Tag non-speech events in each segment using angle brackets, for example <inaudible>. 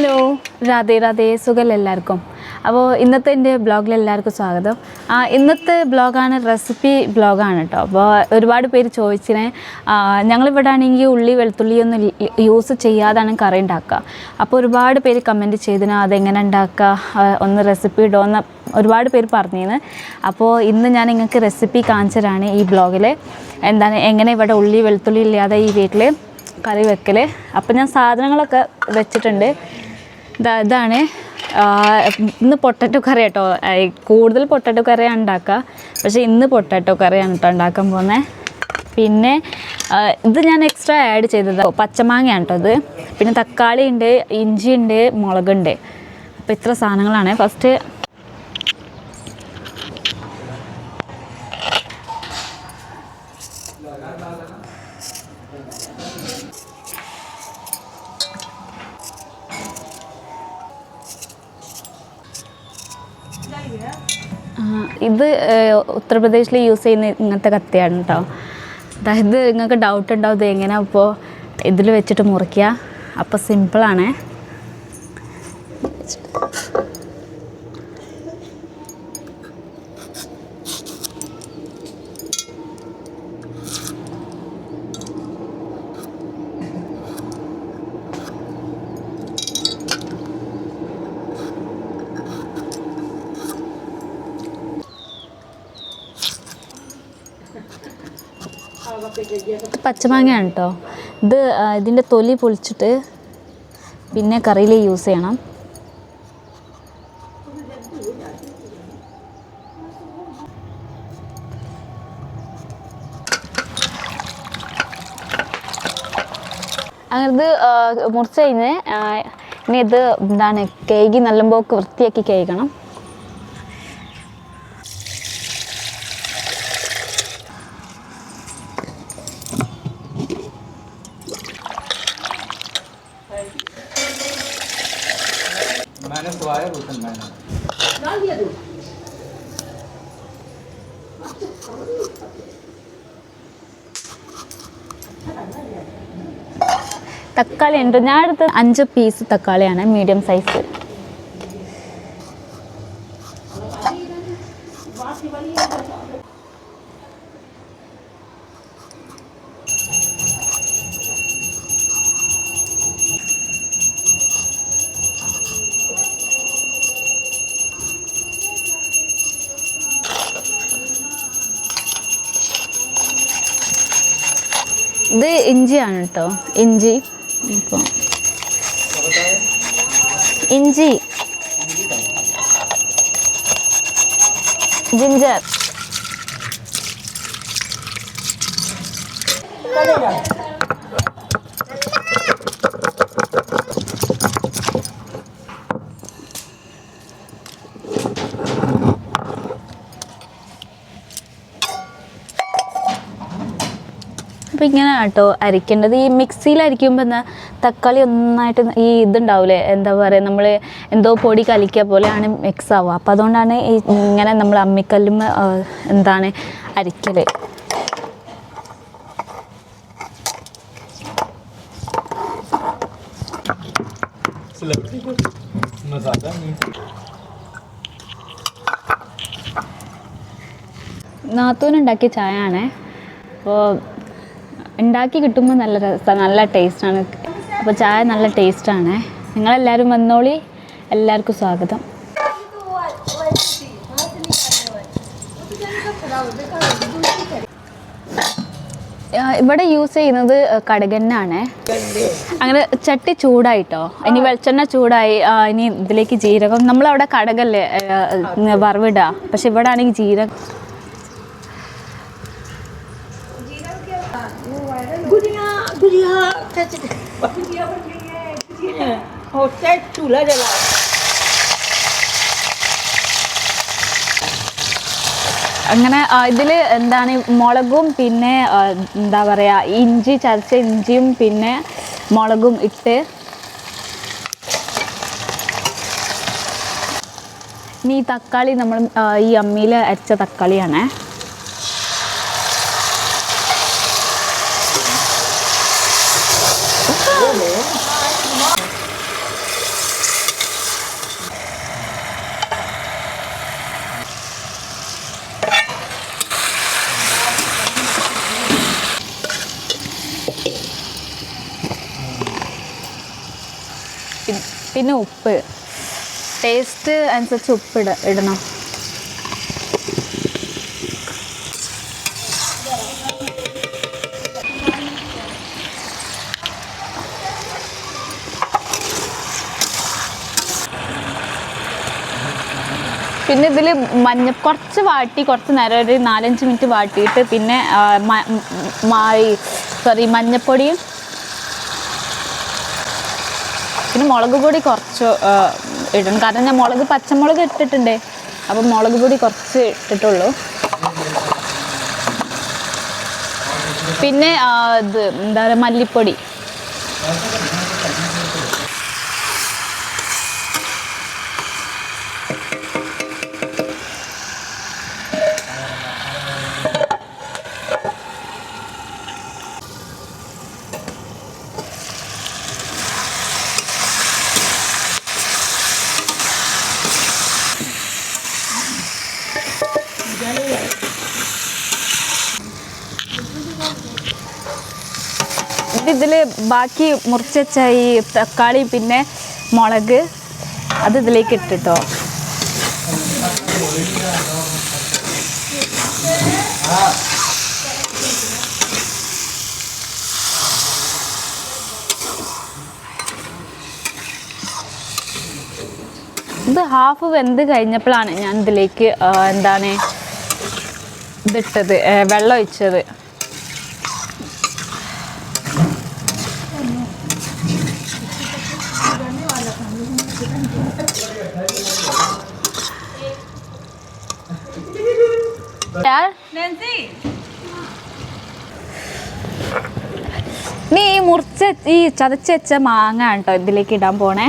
Hello. Radhe Radhe. സുഖം എല്ലാവർക്കും. അപ്പോൾ ഇന്നത്തെ എന്റെ ബ്ലോഗിൽ എല്ലാവർക്കും സ്വാഗതം. ഇന്നത്തെ ബ്ലോഗാണ് റെസിപ്പി ബ്ലോഗാണ് കേട്ടോ. അപ്പോൾ ഒരുപാട് പേര് ചോദിച്ചിനെ ഞങ്ങളിവിടെ ആണെങ്കിൽ ഉള്ളി വെളുത്തുള്ളിയൊന്നും യൂസ് ചെയ്യാതാണ് കറി ഉണ്ടാക്കുക. അപ്പോൾ ഒരുപാട് പേര് കമന്റ് ചെയ്തിന് അതെങ്ങനെ ഉണ്ടാക്കുക ഒന്ന് റെസിപ്പി ഇടുമെന്ന് ഒരുപാട് പേര് പറഞ്ഞിരുന്നു അപ്പോൾ ഇന്ന് ഞാൻ നിങ്ങൾക്ക് റെസിപ്പി കാണിച്ചതാണ് ഈ ബ്ലോഗിൽ. എന്താണ് എങ്ങനെ ഇവിടെ ഉള്ളി വെളുത്തുള്ളി ഇല്ലാതെ ഈ വീട്ടിൽ കറി വെക്കൽ അപ്പോൾ ഞാൻ സാധനങ്ങളൊക്കെ വെച്ചിട്ടുണ്ട്. ഇതാണ്. ഇന്ന് പൊട്ടറ്റോ കറി കേട്ടോ കൂടുതൽ പൊട്ടറ്റോ കറിയാണ് ഉണ്ടാക്കുക പക്ഷേ ഇന്ന് പൊട്ടറ്റോ കറിയാണ് കേട്ടോ ഉണ്ടാക്കാൻ പോകുന്നത് പിന്നെ ഇത് ഞാൻ എക്സ്ട്രാ ആഡ് ചെയ്തത്. പച്ചമാങ്ങയാണ് കേട്ടോ ഇത്. പിന്നെ തക്കാളി ഉണ്ട് ഇഞ്ചി ഉണ്ട് മുളകുണ്ട്. അപ്പോൾ ഇത്ര സാധനങ്ങളാണ്. ഫസ്റ്റ് ഇത് ഉത്തർപ്രദേശിൽ യൂസ് ചെയ്യുന്ന ഇങ്ങനത്തെ കത്തിയാണ് കേട്ടോ അതായത് നിങ്ങൾക്ക് ഡൗട്ട് ഉണ്ടാവും ഇത് എങ്ങനെയാണ് അപ്പോൾ ഇതിൽ വെച്ചിട്ട് മുറിക്കുക അപ്പോൾ സിമ്പിളാണ് പച്ചമാങ്ങയാണ് കേട്ടോ. ഇത് ഇതിന്റെ തൊലി പൊളിച്ചിട്ട് പിന്നെ കറിയിൽ യൂസ് ചെയ്യണം. അങ്ങനെ ഇത് മുറിച്ച് കഴിഞ്ഞ് ഇനി ഇത് എന്താണ് കേക്ക് നല്ലമ്പോക്ക് വൃത്തിയാക്കി കേൾക്കണം തക്കാളി ഉണ്ട്. ഞാൻ എടുത്ത് അഞ്ച് പീസ് തക്കാളിയാണ് മീഡിയം സൈസ് ഇത് ഇഞ്ചിയാണ് കേട്ടോ ഇഞ്ചി. ഇപ്പോൾ ഇഞ്ചി ജിഞ്ചർ ഇപ്പം ഇങ്ങനെ കേട്ടോ അരിക്കേണ്ടത്. ഈ മിക്സിയിൽ അരിക്കുമ്പോൾ എന്നാൽ തക്കാളി ഒന്നായിട്ട് ഈ ഇതുണ്ടാവില്ലേ എന്താ പറയുക നമ്മൾ എന്തോ പൊടി കലിക്കുക പോലെയാണ് മിക്സ് ആവുക. അപ്പോൾ അതുകൊണ്ടാണ് ഈ ഇങ്ങനെ നമ്മൾ അമ്മിക്കല്ലും എന്താണ് അരിക്കൽ നാത്തൂനുണ്ടാക്കിയ ചായ ആണേ അപ്പോൾ ഉണ്ടാക്കി കിട്ടുമ്പോൾ നല്ല രസം നല്ല ടേസ്റ്റാണ്. അപ്പോൾ ചായ നല്ല ടേസ്റ്റാണ്. നിങ്ങളെല്ലാവരും വന്നോളി. എല്ലാവർക്കും സ്വാഗതം. ഇവിടെ യൂസ് ചെയ്യുന്നത് കടുകെണ്ണാണ്. അങ്ങനെ ചട്ടി ചൂടായിട്ടോ? ഇനി വെളിച്ചെണ്ണ ചൂടായി ഇനി ഇതിലേക്ക് ജീരകം. നമ്മളവിടെ കടകല്ലേ വറവിടുക. പക്ഷെ ഇവിടെ ആണെങ്കിൽ ജീരകം होता चूल्हा जला അങ്ങനെ ഇതിൽ എന്താണ് മുളകും പിന്നെ ആ, എന്താ പറയുക ഇഞ്ചി ചതച്ച ഇഞ്ചിയും പിന്നെ മുളകും ഇട്ട് ഇനി ഈ തക്കാളി നമ്മൾ ആ, ഈ അമ്മിയിൽ അരച്ച തക്കാളിയാണേ പിന്നെ ഉപ്പ്. ടേസ്റ്റ് അനുസരിച്ച് ഉപ്പ് ഇട ഇടണം. പിന്നെ ഇതിൽ മഞ്ഞ കുറച്ച് വാട്ടി കുറച്ച് നേരം ഒരു നാലഞ്ച് മിനിറ്റ് വാട്ടിയിട്ട് പിന്നെ സോറി മഞ്ഞപ്പൊടിയും പിന്നെ മുളക് പൊടി കുറച്ച് ഇടും കാരണം ഞാൻ മുളക് പച്ചമുളക് ഇട്ടിട്ടുണ്ടേ. അപ്പം മുളക് പൊടി കുറച്ച് ഇട്ടിട്ടുള്ളൂ. പിന്നെ ഇത് എന്താ പറയുക മല്ലിപ്പൊടി ഇതിൽ ബാക്കി മുറിച്ച ഈ തക്കാളി പിന്നെ മുളക് അത് ഇതിലേക്ക് ഇട്ടിട്ടോ. ഇത് ഹാഫ് വെന്ത് കഴിഞ്ഞപ്പോഴാണ് ഞാൻ ഇതിലേക്ക് എന്താണ് ഇതിട്ടത് വെള്ളം ഒഴിച്ചത്. നീ മുറിച്ച ഈ ചതച്ച് മാങ്ങ കേട്ടോ ഇതിലേക്ക് ഇടാൻ പോണേ?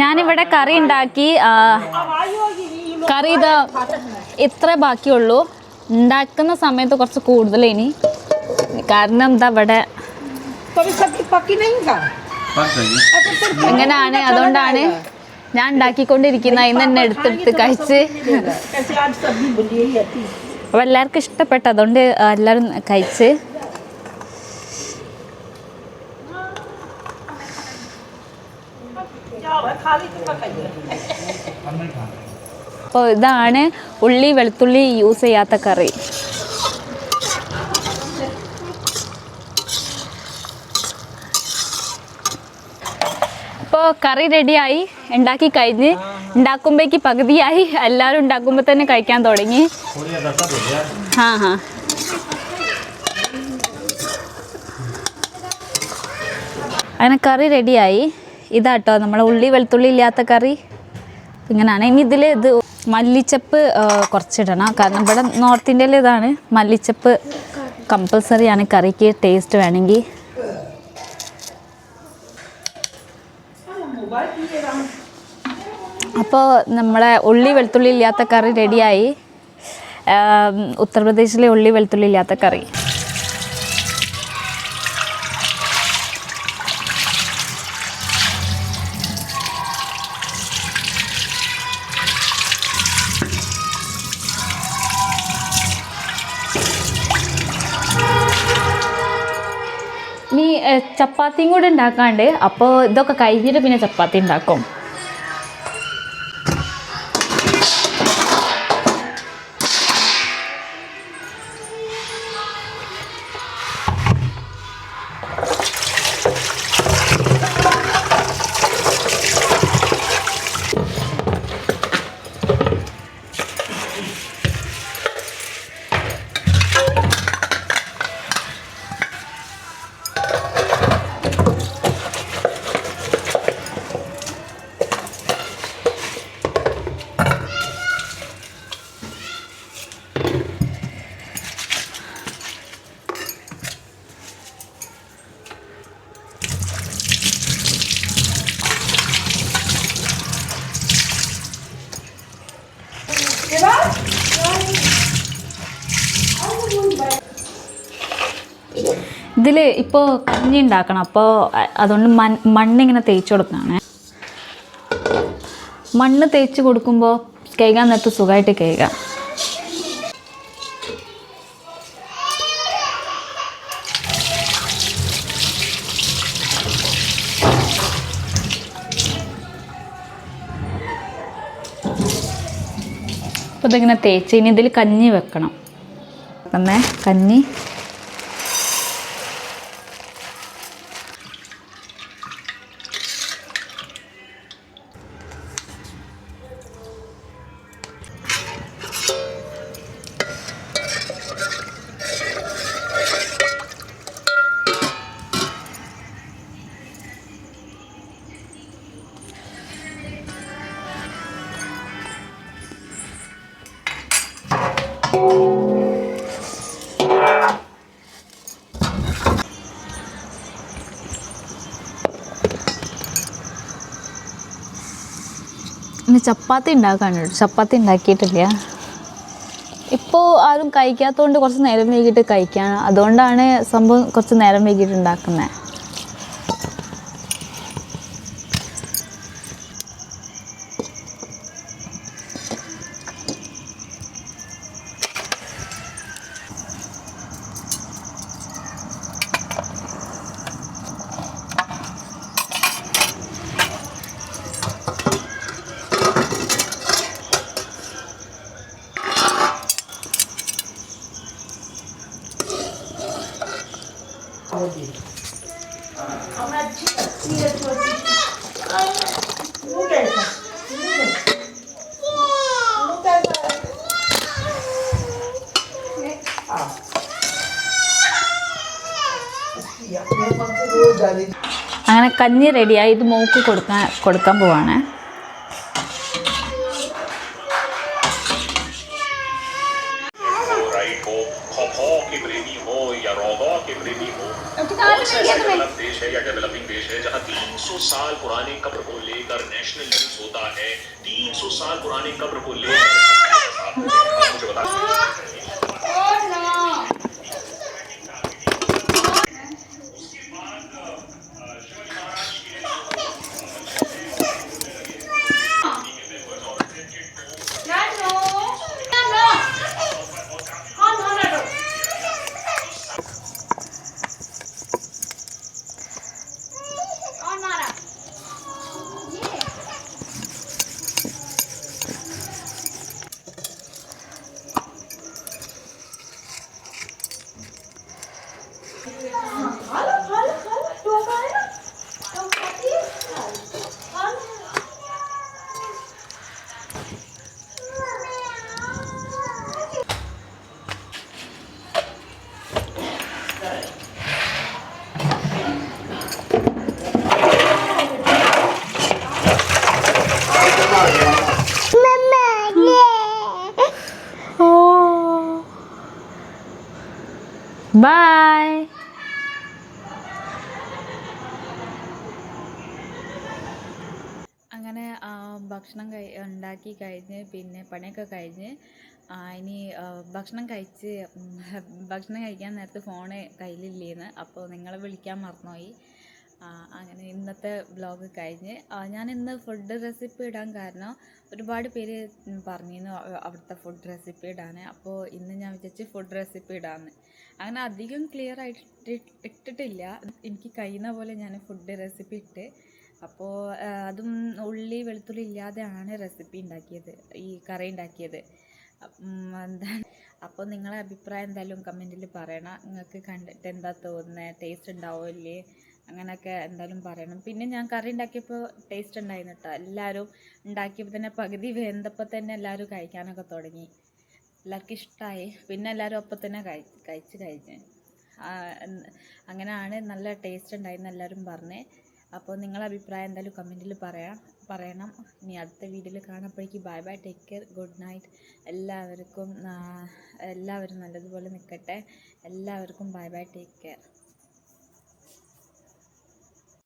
ഞാനിവിടെ കറി ഉണ്ടാക്കി കറി ഇത് ഇത്ര ബാക്കിയുള്ളൂ. ഉണ്ടാക്കുന്ന സമയത്ത് കുറച്ച് കൂടുതൽ ഇനി. കാരണം എന്താ ഇവിടെ എങ്ങനെയാണ്? അതുകൊണ്ടാണ് ഞാൻ ഉണ്ടാക്കിക്കൊണ്ടിരിക്കുന്ന ഇന്ന് തന്നെ എടുത്തെടുത്ത് കഴിച്ച്. <laughs> അപ്പോൾ എല്ലാവർക്കും ഇഷ്ടപ്പെട്ടതുകൊണ്ട് എല്ലാവരും കഴിച്ച്. അപ്പോൾ ഇതാണ് ഉള്ളി വെളുത്തുള്ളി യൂസ് ചെയ്യാത്ത കറി. ഇപ്പോൾ കറി റെഡിയായി ഉണ്ടാക്കി കഴിഞ്ഞ് ഉണ്ടാക്കുമ്പോഴേക്ക് പകുതിയായി എല്ലാവരും ഉണ്ടാക്കുമ്പോൾ തന്നെ കഴിക്കാൻ തുടങ്ങി. ആ ഹാ. അങ്ങനെ കറി റെഡിയായി ഇതാട്ടോ നമ്മളെ ഉള്ളി വെളുത്തുള്ളി ഇല്ലാത്ത കറി. ഇങ്ങനെയാണ് ഇനി ഇതിൽ ഇത് മല്ലിച്ചപ്പ് കുറച്ചിടണം. കാരണം ഇവിടെ നോർത്ത് ഇന്ത്യയിൽ ഇതാണ്. മല്ലിച്ചപ്പ് കമ്പൽസറി ആണ്. കറിക്ക് ടേസ്റ്റ് വേണമെങ്കിൽ അപ്പോൾ നമ്മളെ ഉള്ളി വെളുത്തുള്ളി ഇല്ലാത്ത കറി റെഡിയായി ഉത്തർപ്രദേശിലെ ഉള്ളി വെളുത്തുള്ളി ഇല്ലാത്ത കറി. ചപ്പാത്തിയും കൂടെ ഉണ്ടാക്കാണ്ട് അപ്പോൾ ഇതൊക്കെ കഴിഞ്ഞിട്ട് പിന്നെ ചപ്പാത്തി ഉണ്ടാക്കും. ഇപ്പോൾ കഞ്ഞി ഉണ്ടാക്കണം. അപ്പോൾ അതുകൊണ്ട് മൺ മണ്ണിങ്ങനെ തേച്ച് കൊടുക്കുകയാണ് മണ്ണ് തേച്ച് കൊടുക്കുമ്പോൾ കേൾക്കാൻ നേരത്ത് സുഖമായിട്ട് കേൾക്കാം. അപ്പോൾ ഇതിങ്ങനെ തേച്ച് ഇനി ഇതിൽ കഞ്ഞി വെക്കണം. വെക്കുന്നേ. കഞ്ഞി. ഇനി ചപ്പാത്തി ഉണ്ടാക്കാനുണ്ട്. ചപ്പാത്തി ഉണ്ടാക്കിയിട്ടില്ല. ഇപ്പോൾ ആരും കഴിക്കാത്തതുകൊണ്ട് കുറച്ച് നേരം വൈകിട്ട് കഴിക്കാൻ. അതുകൊണ്ടാണ് സംഭവം കുറച്ച് നേരം വൈകിട്ട് ഉണ്ടാക്കുന്നത് അങ്ങനെ കഞ്ഞി റെഡിയായി ഇത് മൂക്ക് കൊടുക്കാൻ കൊടുക്കാൻ പോവാണ്. ബൈ അങ്ങനെ ഭക്ഷണം കഴി ഉണ്ടാക്കി കഴിഞ്ഞ് പിന്നെ പണിയൊക്കെ കഴിഞ്ഞ് ഇനി ഭക്ഷണം കഴിച്ച് ഭക്ഷണം കഴിക്കാൻ നേരത്ത് ഫോണ് കയ്യിലില്ലേന്ന് അപ്പോൾ നിങ്ങളെ വിളിക്കാൻ മറന്നുപോയി. അങ്ങനെ ഇന്നത്തെ വ്ലോഗ് കഴിഞ്ഞ്. ഞാൻ ഇന്ന് ഫുഡ് റെസിപ്പി ഇടാൻ കാരണം ഒരുപാട് പേര് പറഞ്ഞിരുന്നു അവിടുത്തെ ഫുഡ് റെസിപ്പി ഇടാൻ അപ്പോൾ ഇന്ന് ഞാൻ വിചാരിച്ച് ഫുഡ് റെസിപ്പി ഇടാമെന്ന് അങ്ങനെ അധികം ക്ലിയർ ആയിട്ട് ഇട്ടിട്ടില്ല. എനിക്ക് കഴിയുന്ന പോലെ ഞാൻ ഫുഡ് റെസിപ്പി ഇട്ട്. അപ്പോൾ അതും ഉള്ളി വെളുത്തുള്ളി ഇല്ലാതെയാണ് റെസിപ്പി ഉണ്ടാക്കിയത് ഈ കറി ഉണ്ടാക്കിയത് എന്താണ്? അപ്പോൾ നിങ്ങളെ അഭിപ്രായം എന്തായാലും കമന്റിൽ പറയണം. നിങ്ങൾക്ക് കണ്ടിട്ട് എന്താ തോന്നുന്നത് ടേസ്റ്റ് ഉണ്ടാവോ ഇല്ലേ? അങ്ങനെയൊക്കെ എന്തായാലും പറയണം. പിന്നെ ഞാൻ കറി ഉണ്ടാക്കിയപ്പോൾ ടേസ്റ്റ് ഉണ്ടായിരുന്നു കേട്ടോ എല്ലാവരും ഉണ്ടാക്കിയപ്പോൾ തന്നെ പകുതി വെന്തപ്പോൾ തന്നെ എല്ലാവരും കഴിക്കാനൊക്കെ തുടങ്ങി. എല്ലാവർക്കും ഇഷ്ടമായി പിന്നെ എല്ലാവരും ഒപ്പം തന്നെ കഴി കഴിച്ച് ആ, അങ്ങനെയാണ് നല്ല ടേസ്റ്റ് ഉണ്ടായിരുന്നു എല്ലാവരും പറഞ്ഞേ. അപ്പോൾ നിങ്ങളെ അഭിപ്രായം എന്തായാലും കമന്റിൽ പറയാം പറയണം. ഇനി അടുത്ത വീഡിയോയിൽ കാണുമ്പോഴേക്ക് bye bye take care good night എല്ലാവർക്കും എല്ലാവരും നല്ലതുപോലെ നിൽക്കട്ടെ എല്ലാവർക്കും ബൈ ബൈ ടേക്ക് കെയർ